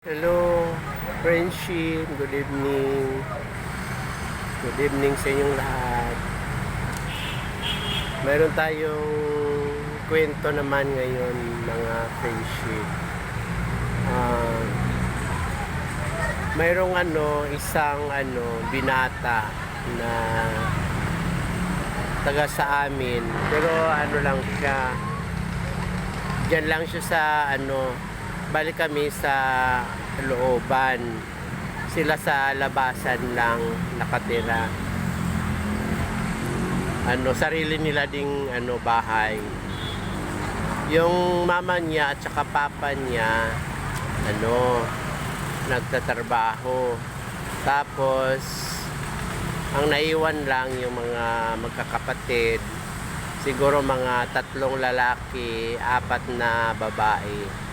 Hello, friendship. Good evening. Good evening sa inyong lahat. Mayroon tayong kwento naman ngayon mga friendship. Ah, mayroong ano, isang ano, binata na taga sa amin. Pero ano lang siya, Diyan lang siya sa ano, balik kami sa looban. Sila sa labasan lang nakatira. Ano, sarili nila ding ano bahay. Yung mama niya at saka papa niya ano nagtatrabaho. Tapos ang naiwan lang yung mga magkakapatid siguro mga tatlong lalaki, apat na babae.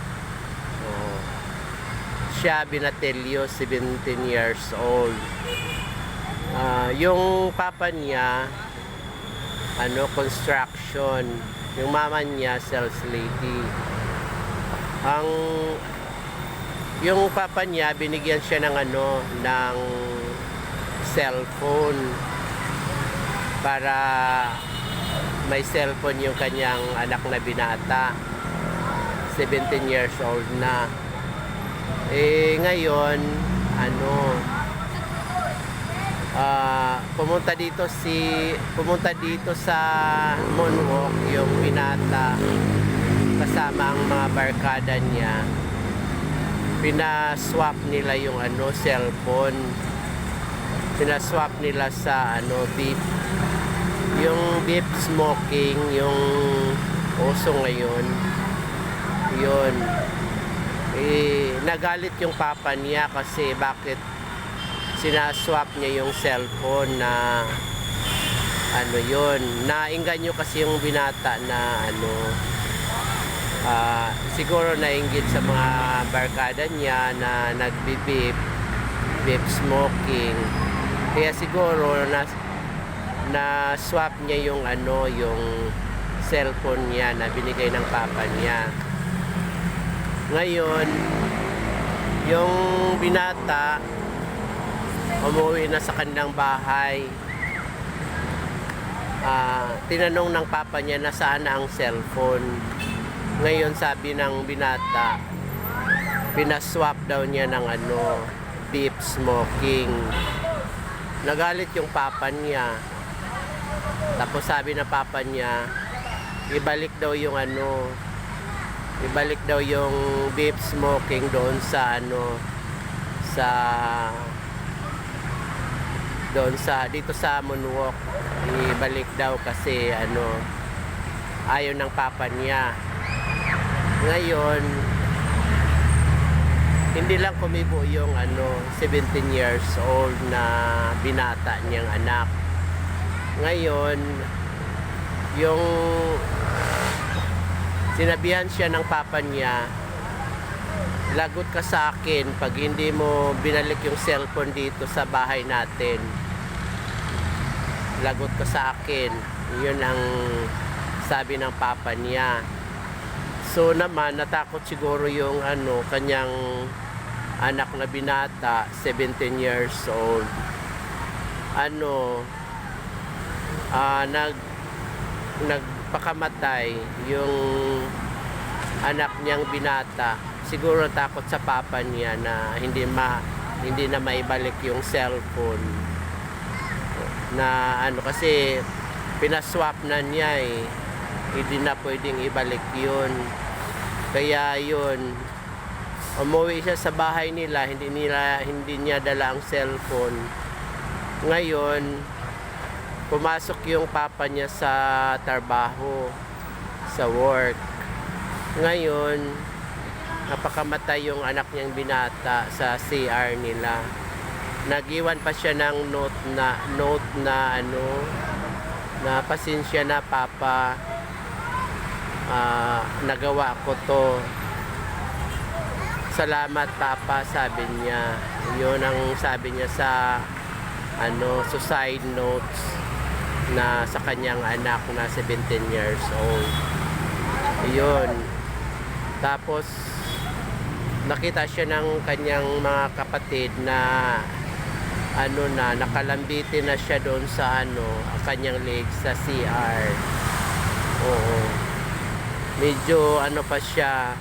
Siya binatelyo, 17 years old. Ah, yung papa niya, ano, construction. Yung mama niya, sales lady. Ang yung papa niya, binigyan siya ng ano, ng cellphone para may cellphone yung kanyang anak na binata. 17 years old na. Eh, ngayon, ano, ah, pumunta dito si, pumunta dito sa Moonwalk yung binata kasama ang mga barkada niya. Pinaswap nila yung ano, cellphone. Pinaswap nila sa ano, beep yung beef smoking, yung uso ngayon, yun. Eh, nagalit yung papa niya kasi bakit sinaswap niya yung cellphone na ano yun, naingganyo kasi yung binata na ano, ah, siguro nainggit sa mga barkada niya na nagbibip, beef smoking. Kaya siguro na na swap niya yung ano yung cellphone niya na binigay ng papa niya ngayon yung binata umuwi na sa kanilang bahay. Ah, tinanong ng papa niya na saan ang cellphone. Ngayon sabi ng binata pinaswap daw niya ng ano beef smoking. Nagalit yung papa niya. Tapos sabi na papa niya, ibalik daw yung ano, ibalik daw yung beef smoking doon sa ano, sa doon sa dito sa Moonwalk ibalik daw kasi ano ayaw ng papa niya. Ngayon hindi lang kumibo yung ano 17 years old na binata niyang anak. Ngayon, yung sinabihan siya ng papa niya, lagot ka sa akin pag hindi mo binalik yung cellphone dito sa bahay natin. Lagot ka sa akin. Yun ang sabi ng papa niya. So naman, natakot siguro yung ano, kanyang anak na binata, 17 years old. Ano, ah nag nagpakamatay yung anak niyang binata siguro takot sa papa niya na hindi ma hindi na maibalik yung cellphone. Na ano kasi pinaswap na niya eh. Hindi na pwedeng ibalik yun. Kaya yun umuwi siya sa bahay nila hindi nila hindi niya dala ang cellphone. Ngayon pumasok yung papa niya sa trabaho, sa work. Ngayon, napakamatay yung anak niyang binata sa CR nila. Nagiwan pa siya ng note na note na ano na pasensya na papa ah, nagawa ko to salamat papa sabi niya yun ang sabi niya sa ano suicide notes na sa kanyang anak na 17 years old. Yun. Tapos nakita siya ng kanyang mga kapatid na ano na nakalambiti na siya doon sa ano kanyang leg sa CR oo medyo ano pa siya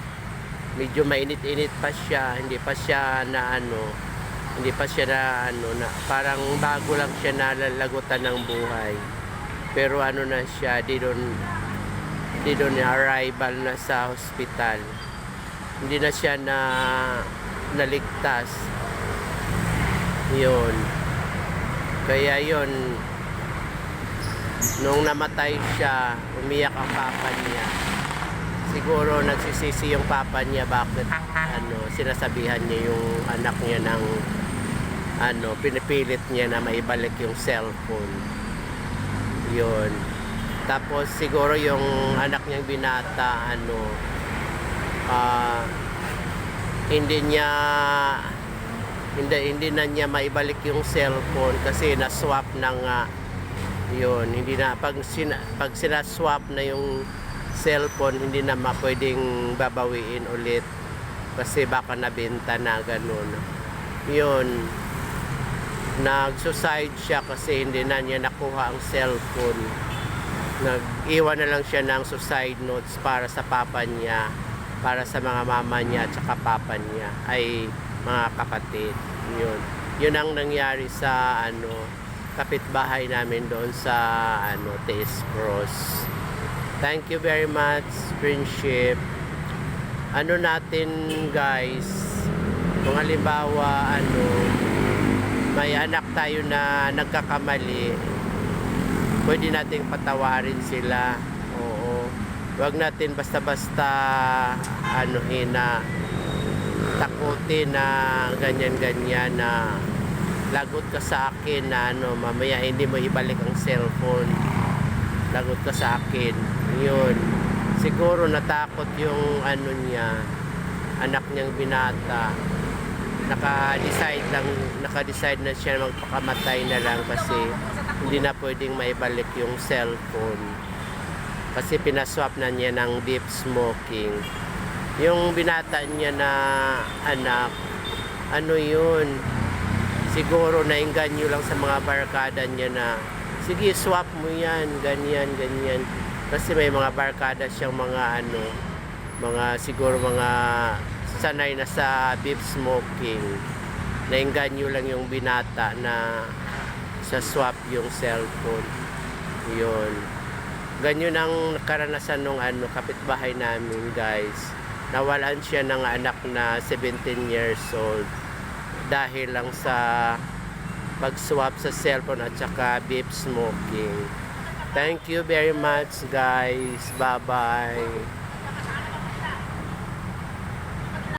medyo mainit-init pa siya hindi pa siya na ano hindi pa siya na ano na parang bago lang siya nalalagutan ng buhay pero ano na siya di doon di doon arrival na sa hospital. Hindi na siya na naligtas. Yun. Kaya yun nung namatay siya umiyak ang papa niya. Siguro nagsisisi yung papa niya bakit ano sinasabihan niya yung anak niya ng ano pinipilit niya na maibalik yung cellphone yun. Tapos siguro yung anak niyang binata ano ah hindi niya hindi hindi na niya maibalik yung cellphone kasi na-swap na nga. Yun hindi na pag sina, pag sina-swap na yung cellphone hindi na ma pwedeng babawiin ulit. Kasi baka nabenta na ganun. Yun nag-suicide siya kasi hindi na niya nakuha ang cellphone. Nag-iwan na lang siya ng suicide notes para sa papa niya para sa mga mama niya at saka papa niya ay mga kapatid. Yun. Yun ang nangyari sa ano kapitbahay namin doon sa ano Taste Cross. Thank you very much friendship. Ano natin guys? Kung halimbawa ano may anak tayo na nagkakamali pwede nating patawarin sila. Oo. Wag natin basta-basta ano na takutin na ganyan-ganyan na lagot ka sa akin na ano mamaya hindi mo ibalik ang cellphone. Lagot ka sa akin. Yun. Siguro natakot yung ano niya anak niyang binata naka-decide lang naka-decide na siya magpakamatay na lang kasi hindi na pwedeng maibalik yung cellphone. Kasi pinaswap na niya ng deep smoking. Yung binata niya na anak ano yun? Siguro nainganyo lang sa mga barkada niya na sige swap mo yan ganyan ganyan. Kasi may mga barkada siyang mga ano mga siguro mga sanay na sa beef smoking. Nainganyo lang yung binata na sa swap yung cellphone. Yun. Ganyan ang karanasan nung ano kapitbahay namin guys. Nawalan siya ng anak na 17 years old. Dahil lang sa pag-swap sa cellphone at saka beef smoking. Thank you very much guys. Bye bye